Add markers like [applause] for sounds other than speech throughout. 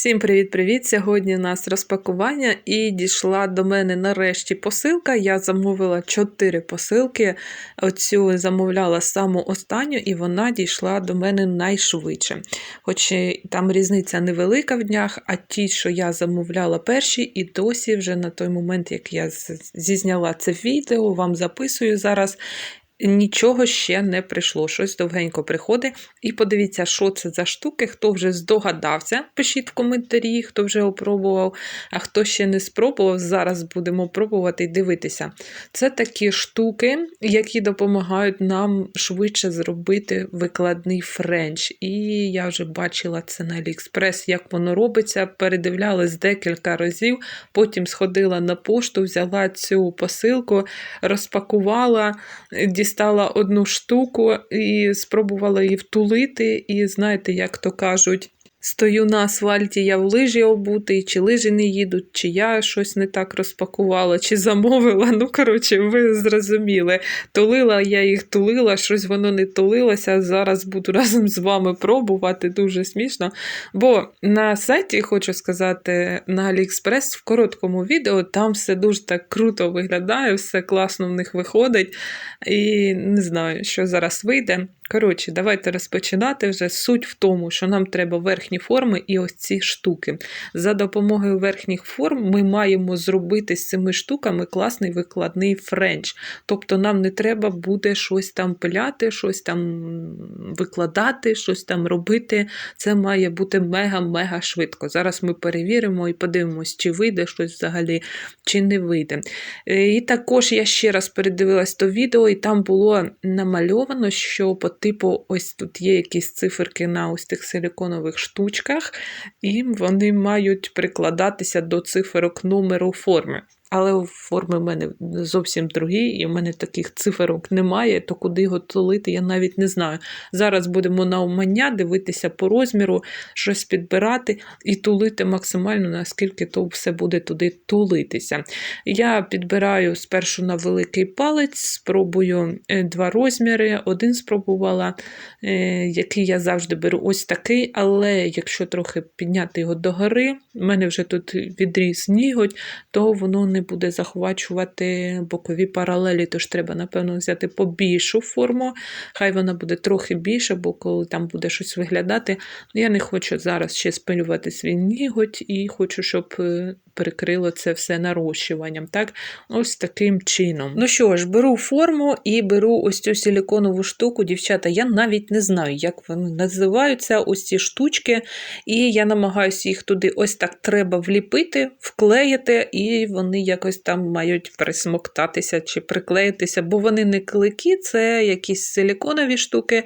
Всім привіт-привіт! Сьогодні у нас розпакування і дійшла до мене нарешті посилка. Я замовила 4 посилки. Оцю замовляла саму останню, і вона дійшла до мене найшвидше. Хоч там різниця невелика в днях, а ті, що я замовляла перші, і досі вже на той момент, як я зізняла це відео, вам записую зараз. Нічого ще не прийшло, щось довгенько приходить. І подивіться, що це за штуки, хто вже здогадався. Пишіть в коментарі, хто вже опробував, а хто ще не спробував, зараз будемо пробувати і дивитися. Це такі штуки, які допомагають нам швидше зробити викладний френч. І я вже бачила це на Аліекспрес, як воно робиться. Передивлялась декілька разів, потім сходила на пошту, взяла цю посилку, розпакувала одну штуку і спробувала її втулити. І знаєте, як то кажуть, стою на асфальті, я в лижі обутий, чи лижі не їдуть, чи я щось не так розпакувала, чи замовила. Ну, коротше, ви зрозуміли. Тулила я їх тулила, щось воно не тулилося. Зараз буду [laughs] разом з вами пробувати, дуже смішно. Бо на сайті, хочу сказати, на AliExpress в короткому відео там все дуже так круто виглядає, все класно в них виходить. І не знаю, що зараз вийде. Коротше, давайте розпочинати вже. Суть в тому, що нам треба верхні форми і ось ці штуки. За допомогою верхніх форм ми маємо зробити з цими штуками класний викладний френч. Тобто нам не треба буде щось там пиляти, щось там викладати, щось там робити. Це має бути мега-мега швидко. Зараз ми перевіримо і подивимось, чи вийде щось взагалі, чи не вийде. Е, І також я ще раз передивилась то відео, і там було намальовано, що по типу ось тут є якісь циферки на ось тих силіконових штучках, і вони мають прикладатися до циферок номеру форми. Але форми в мене зовсім другі, і в мене таких циферок немає, то куди його тулити, я навіть не знаю. Зараз будемо на умання дивитися по розміру, щось підбирати і тулити максимально, наскільки то все буде туди тулитися. Я підбираю спершу на великий палець, спробую е, два розміри. Один спробувала, е, який я завжди беру ось такий, але якщо трохи підняти його догори, в мене вже тут відріс ніготь, то воно не буде захвачувати бокові паралелі, тож треба, напевно, взяти побільшу форму. Хай вона буде трохи більша, бо коли там буде щось виглядати, я не хочу зараз ще спилювати свій ніготь і хочу, щоб е, перекрило це все нарощуванням. Так? Ось таким чином. Ну що ж, беру форму і беру ось цю силіконову штуку, дівчата. Я навіть не знаю, як вони називаються, ось ці штучки. І я намагаюся їх туди ось так треба вліпити, вклеїти, і вони якось там мають присмоктатися чи приклеїтися, бо вони не клики, це якісь силіконові штуки.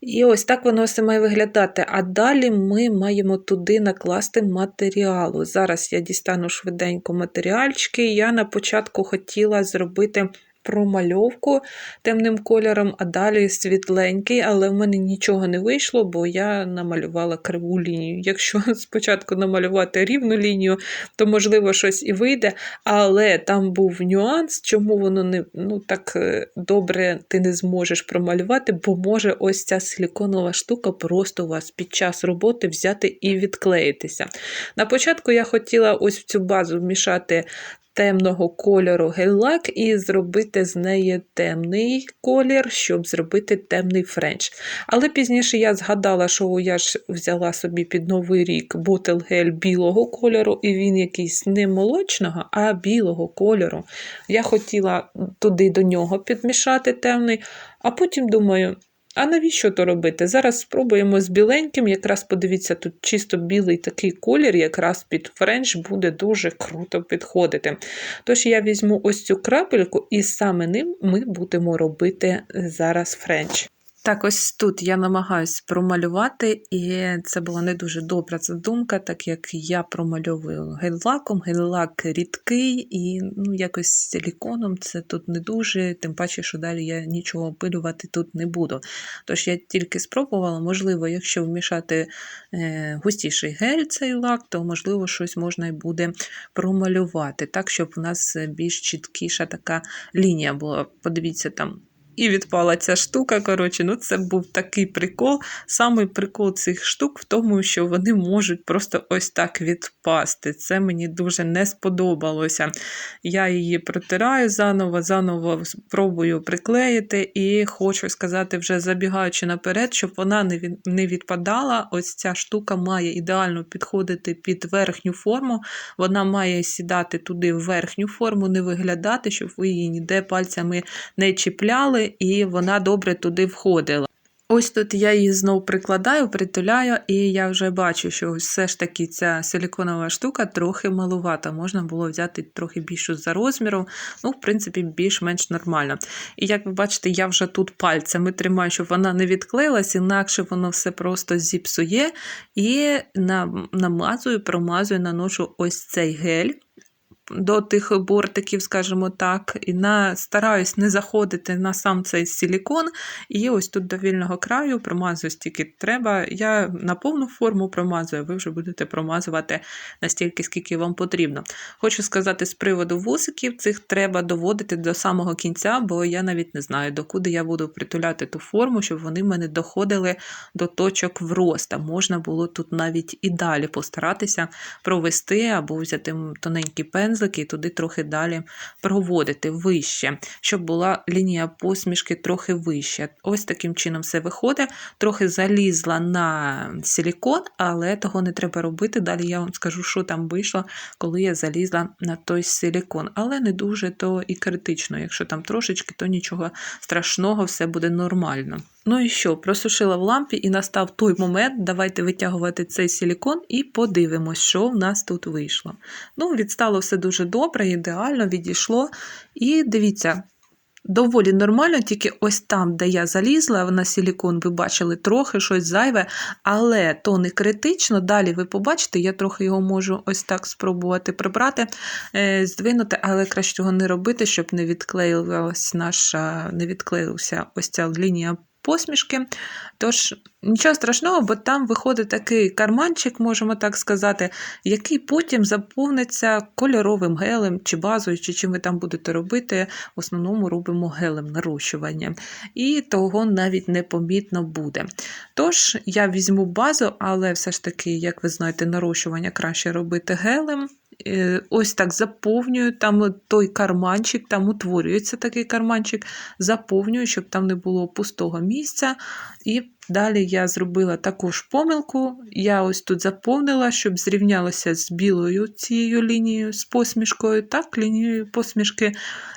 І ось так воно все має виглядати. А далі ми маємо туди накласти матеріалу. Зараз я дістану швиденько матеріальчики. Я на початку хотіла зробити промальовку темним кольором, а далі світленький, але в мене нічого не вийшло, бо я намалювала криву лінію. Якщо [laughs] спочатку намалювати рівну лінію, то можливо щось і вийде. Але там був нюанс, чому воно не ну, так е, добре ти не зможеш промалювати, бо може ось ця силіконова штука просто у вас під час роботи взяти і відклеїтися. На початку я хотіла ось в цю базу вмішати темного кольору гель-лак і зробити з неї темний колір, щоб зробити темний френч. Але пізніше я згадала, що я ж взяла собі під новий рік бутел гель білого кольору, і він якийсь не молочного, а білого кольору. Я хотіла туди до нього підмішати темний, а потім думаю. А навіщо то робити? Зараз спробуємо з біленьким. Якраз подивіться, тут чисто білий такий колір, якраз під френч буде дуже круто підходити. Тож я візьму ось цю крапельку, і саме ним ми будемо робити зараз френч. Так, ось тут я намагаюся промалювати, і це була не дуже добра задумка, так як я промальовую гель-лаком, гель-лак рідкий, і ну, якось силіконом це тут не дуже, тим паче, що далі я нічого опилювати тут не буду. Тож я тільки спробувала, можливо, якщо вмішати е, густіший гель цей лак, то можливо щось можна і буде промалювати, так, щоб у нас більш чіткіша така лінія була. Подивіться, там і відпала ця штука. Коротше, ну це був такий прикол. Самий прикол цих штук в тому, що вони можуть просто ось так відпасти. Це мені дуже не сподобалося. Я її протираю заново, заново спробую приклеїти, і хочу сказати, вже забігаючи наперед, щоб вона не відпадала. Ось ця штука має ідеально підходити під верхню форму. Вона має сідати туди в верхню форму, не виглядати, щоб ви її ніде пальцями не чіпляли, і вона добре туди входила. Ось тут я її знов прикладаю, притуляю, і я вже бачу, що все ж таки ця силіконова штука трохи малувата. Можна було взяти трохи більшу за розміром, ну, в принципі, більш-менш нормально. І як ви бачите, я вже тут пальцями тримаю, щоб вона не відклеїлась, інакше воно все просто зіпсує. І намазую, промазую, наношу ось цей гель. До тих бортиків, скажімо так, і на, стараюсь не заходити на сам цей силікон. І ось тут до вільного краю промазую стільки треба. Я на повну форму промазую, ви вже будете промазувати настільки, скільки вам потрібно. Хочу сказати з приводу вусиків, цих треба доводити до самого кінця, бо я навіть не знаю, докуди я буду притуляти ту форму, щоб вони в мене доходили до точок вроста. Можна було тут навіть і далі постаратися провести або взяти тоненький пензлик і туди трохи далі проводити вище, щоб була лінія посмішки трохи вища. Ось таким чином все виходить. Трохи залізла на силікон, але того не треба робити. Далі я вам скажу, що там вийшло, коли я залізла на той силікон. Але не дуже то і критично. Якщо там трошечки, то нічого страшного, все буде нормально. Ну і що, просушила в лампі і настав той момент. Давайте витягувати цей силікон і подивимось, що в нас тут вийшло. Ну, відстало все дуже добре, ідеально відійшло. І дивіться, доволі нормально, тільки ось там, де я залізла на силікон, ви бачили трохи щось зайве, але то не критично. Далі ви побачите, я трохи його можу ось так спробувати прибрати, е, здвинути, але краще цього не робити, щоб не відклеїлась наша, не відклеїлася ось ця лінія посмішки. Тож, нічого страшного, бо там виходить такий карманчик, можемо так сказати, який потім заповниться кольоровим гелем чи базою, чи чим ви там будете робити. В основному робимо гелем нарощування. І того навіть непомітно буде. Тож, я візьму базу, але все ж таки, як ви знаєте, нарощування краще робити гелем. Е, Ось так заповнюю, там той карманчик, там утворюється такий карманчик, заповнюю, щоб там не було пустого місця. І далі я зробила також помилку. Я ось тут заповнила, щоб зрівнялося з білою цією лінією, з посмішкою, так, лінією посмішки,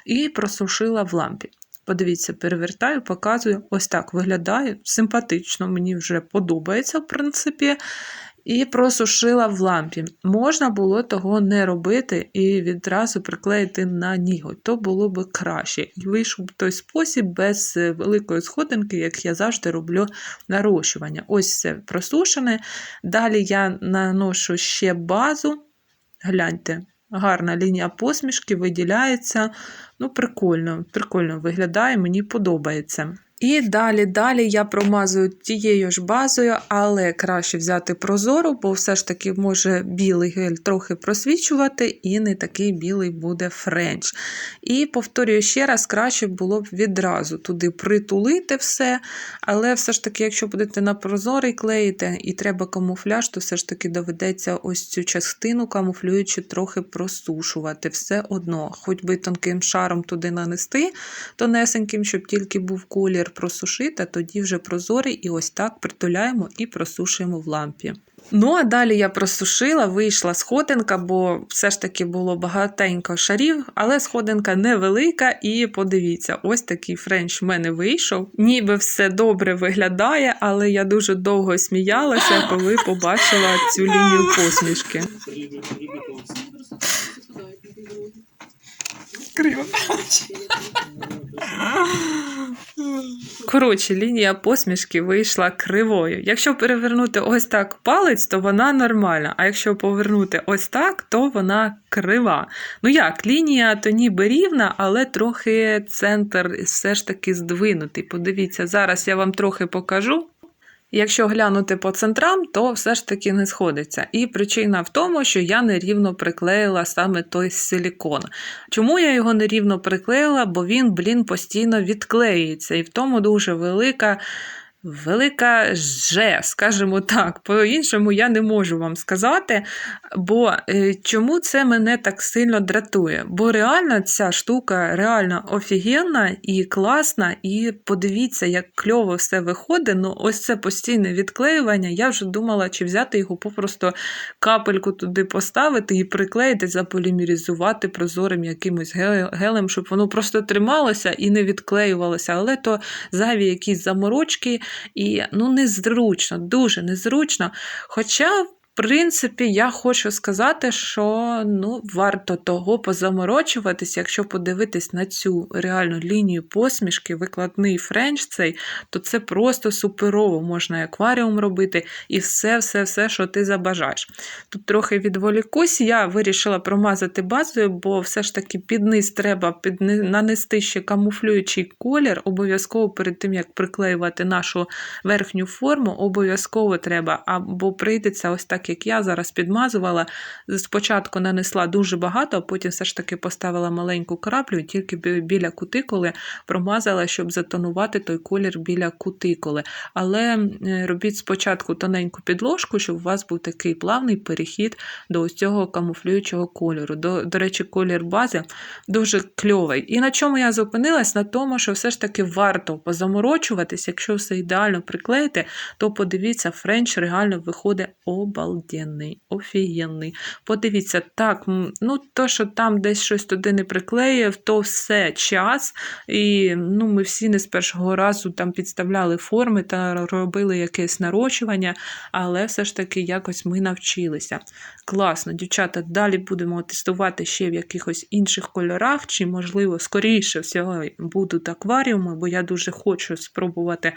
і просушила в лампі. Подивіться, перевертаю, показую. Ось так виглядає. Симпатично, мені вже подобається, в принципі. І просушила в лампі. Можна було того не робити і відразу приклеїти на ніготь, то було б краще. І вийшов той спосіб без е, великої сходинки, як я завжди роблю нарощування. Ось все просушене. Далі я наношу ще базу. Гляньте, гарна лінія посмішки виділяється. Ну, прикольно, прикольно виглядає, мені подобається. І далі, далі я промазую тією ж базою, але краще взяти прозору, бо все ж таки може білий гель трохи просвічувати, і не такий білий буде френч. І повторюю ще раз, краще було б відразу туди притулити все. Але все ж таки, якщо будете на прозорий клеїти і треба камуфляж, то все ж таки доведеться ось цю частину камуфлюючи трохи просушувати. Все одно, хоч би тонким шаром туди нанести, тонесеньким, щоб тільки був колір просушити, а тоді вже прозорий, і ось так притуляємо і просушуємо в лампі. Ну, а далі я просушила, вийшла сходинка, бо все ж таки було багатенько шарів, але сходинка невелика, і подивіться, ось такий френч в мене вийшов. Ніби все добре виглядає, але я дуже довго сміялася, коли побачила цю лінію посмішки. Криво. [laughs] Коротше, лінія посмішки вийшла кривою. Якщо перевернути ось так палець, то вона нормальна. А якщо повернути ось так, то вона крива. Ну як, лінія то ніби рівна, але трохи центр все ж таки здвинутий. Подивіться, зараз я вам трохи покажу. Якщо глянути по центрам, то все ж таки не сходиться. І причина в тому, що я нерівно приклеїла саме той силікон. Чому я його нерівно приклеїла? Бо він, блін, постійно відклеюється. І в тому дуже велика. Велика же, скажімо так, по-іншому я не можу вам сказати. Бо е, чому це мене так сильно дратує? Бо реально ця штука реально офігенна і класна, і подивіться, як кльово все виходить. Ну, ось це постійне відклеювання. Я вже думала, чи взяти його попросту капельку туди поставити і приклеїти, заполімеризувати прозорим якимось ге- гелем, щоб воно просто трималося і не відклеювалося. Але то зайві якісь заморочки. І ну незручно, дуже незручно. Хоча, принципі, я хочу сказати, що ну, варто того позаморочуватись, якщо подивитись на цю реальну лінію посмішки, викладний френч цей, то це просто суперово. Можна і акваріум робити і все-все-все, що ти забажаєш. Тут трохи відволікусь, я вирішила промазати базою, бо все ж таки під низ треба підни- нанести ще камуфлюючий колір. Обов'язково перед тим, як приклеювати нашу верхню форму, обов'язково треба, або прийдеться ось так, як я зараз підмазувала. Спочатку нанесла дуже багато, а потім все ж таки поставила маленьку краплю і тільки біля кутикули промазала, щоб затонувати той колір біля кутикули. Але робіть спочатку тоненьку підложку, щоб у вас був такий плавний перехід до ось цього камуфлюючого кольору. До, до речі, колір бази дуже кльовий. І на чому я зупинилась? На тому, що все ж таки варто позаморочуватись, якщо все ідеально приклеїти, то подивіться, френч реально виходить обалденний, офігенний. Подивіться, так, ну то, що там десь щось туди не приклеїв, то все час. І ну, ми всі не з першого разу там підставляли форми та робили якесь нарощування, але все ж таки якось ми навчилися. Класно, дівчата, далі будемо тестувати ще в якихось інших кольорах, чи, можливо, скоріше всього будуть акваріуми, бо я дуже хочу спробувати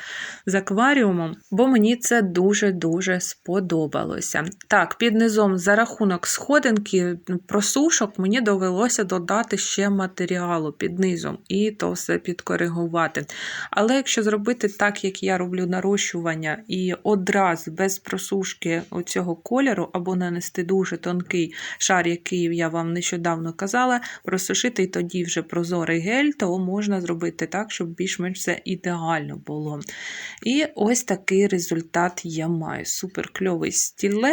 з акваріумом, бо мені це дуже-дуже сподобалося. Так, під низом за рахунок сходинки просушок мені довелося додати ще матеріалу під низом і то все підкоригувати. Але якщо зробити так, як я роблю нарощування, і одразу без просушки оцього кольору, або нанести дуже тонкий шар, який я вам нещодавно казала, просушити і тоді вже прозорий гель, то можна зробити так, щоб більш-менш все ідеально було. І ось такий результат я маю. Супер кльовий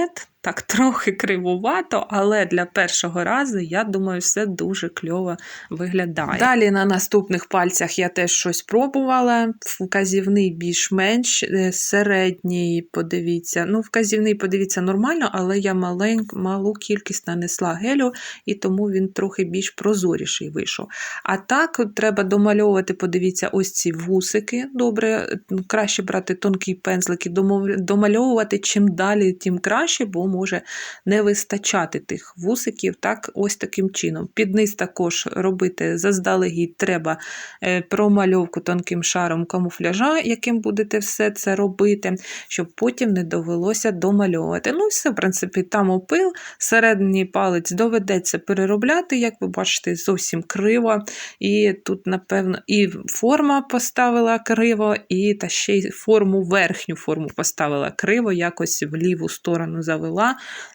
стілет. Так, трохи кривувато, але для першого разу, я думаю, все дуже кльово виглядає. Далі на наступних пальцях я теж щось пробувала. Вказівний більш-менш, е, середній, подивіться. Ну, вказівний, подивіться, нормально, але я маленьку, малу кількість нанесла гелю, і тому він трохи більш прозоріший вийшов. А так, треба домальовувати, подивіться, ось ці вусики. Добре, краще брати тонкі пензлики, домальовувати чим далі, тим краще, бо може не вистачати тих вусиків. Так, ось таким чином. Під низ також робити заздалегідь треба е, промальовку тонким шаром камуфляжа, яким будете все це робити, щоб потім не довелося домальовувати. Ну, все, в принципі, там опил, середній палець доведеться переробляти, як ви бачите, зовсім криво. І тут, напевно, і форма поставила криво, і та ще й форму, верхню форму поставила криво, якось в ліву сторону завела,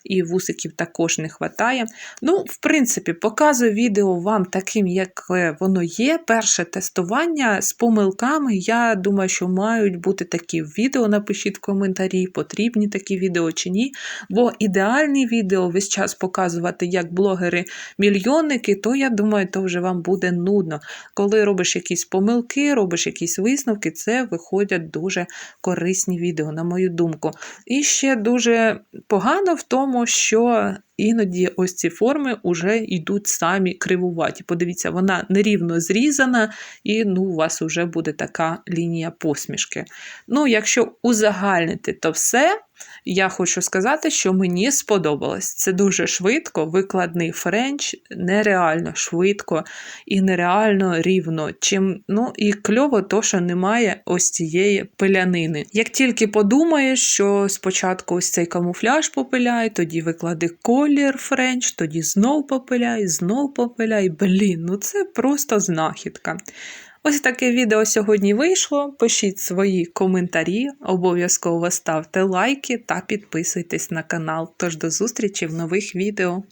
і вусиків також не вистачає. Ну, в принципі, показую відео вам таким, як воно є. Перше тестування з помилками. Я думаю, що мають бути такі відео. Напишіть в коментарі, потрібні такі відео чи ні. Бо ідеальні відео весь час показувати, як блогери-мільйонники, то я думаю, то вже вам буде нудно. Коли робиш якісь помилки, робиш якісь висновки, це виходять дуже корисні відео, на мою думку. І ще дуже погано в тому, що іноді ось ці форми вже йдуть самі кривуваті. Подивіться, вона нерівно зрізана, і ну, у вас вже буде така лінія посмішки. Ну, якщо узагальнити то все, я хочу сказати, що мені сподобалось. Це дуже швидко, викладний френч, нереально швидко і нереально рівно. Чим, ну і кльово, то, що немає ось цієї пилянини. Як тільки подумаєш, що спочатку ось цей камуфляж попиляй, тоді виклади колір френч, тоді знов попиляй, знов попиляй. Блін, ну це просто знахідка. Ось таке відео сьогодні вийшло. Пишіть свої коментарі, обов'язково ставте лайки та підписуйтесь на канал. Тож до зустрічі в нових відео.